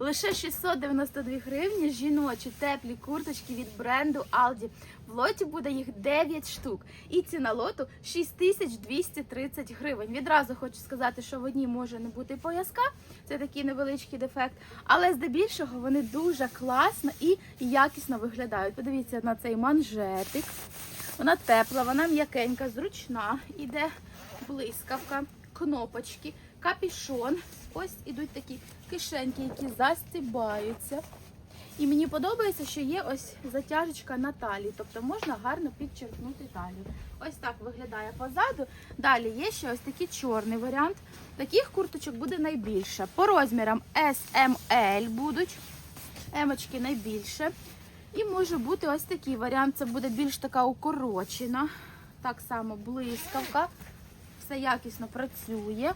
Лише 692 гривні жіночі теплі курточки від бренду Aldi. В лоті буде їх 9 штук. І ціна лоту 6230 гривень. Відразу хочу сказати, що в одній може не бути пояска, це такий невеличкий дефект. Але здебільшого вони дуже класно і якісно виглядають. Подивіться на цей манжетик. Вона тепла, вона м'якенька, зручна. Іде блискавка, кнопочки, капішон. Ось ідуть такі кишеньки, які застібаються. І мені подобається, що є ось затяжечка на талії, тобто можна гарно підчеркнути талію. Ось так виглядає позаду. Далі є ще ось такий чорний варіант. Таких курточок буде найбільше. По розмірам S, M, L будуть. Емочки найбільше. І може бути ось такий варіант. Це буде більш така укорочена. Так само блискавка. Все якісно працює.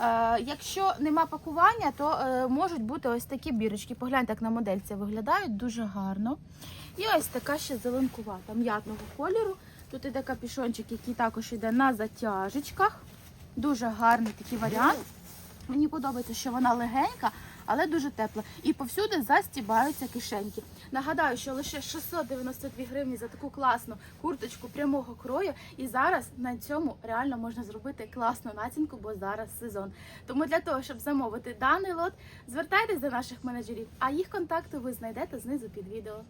Е, якщо нема пакування, то е, можуть бути ось такі бірочки. Погляньте, як на модельці виглядають дуже гарно. І ось така ще зеленкувата, м'ятного кольору. Тут іде капішончик, який також йде на затяжечках. Дуже гарний такий варіант. Мені подобається, що вона легенька, але дуже тепла. І повсюди застібаються кишеньки. Нагадаю, що лише 692 гривні за таку класну курточку прямого крою. І зараз на цьому реально можна зробити класну націнку, бо зараз сезон. Тому для того, щоб замовити даний лот, звертайтесь до наших менеджерів, а їх контакти ви знайдете знизу під відео.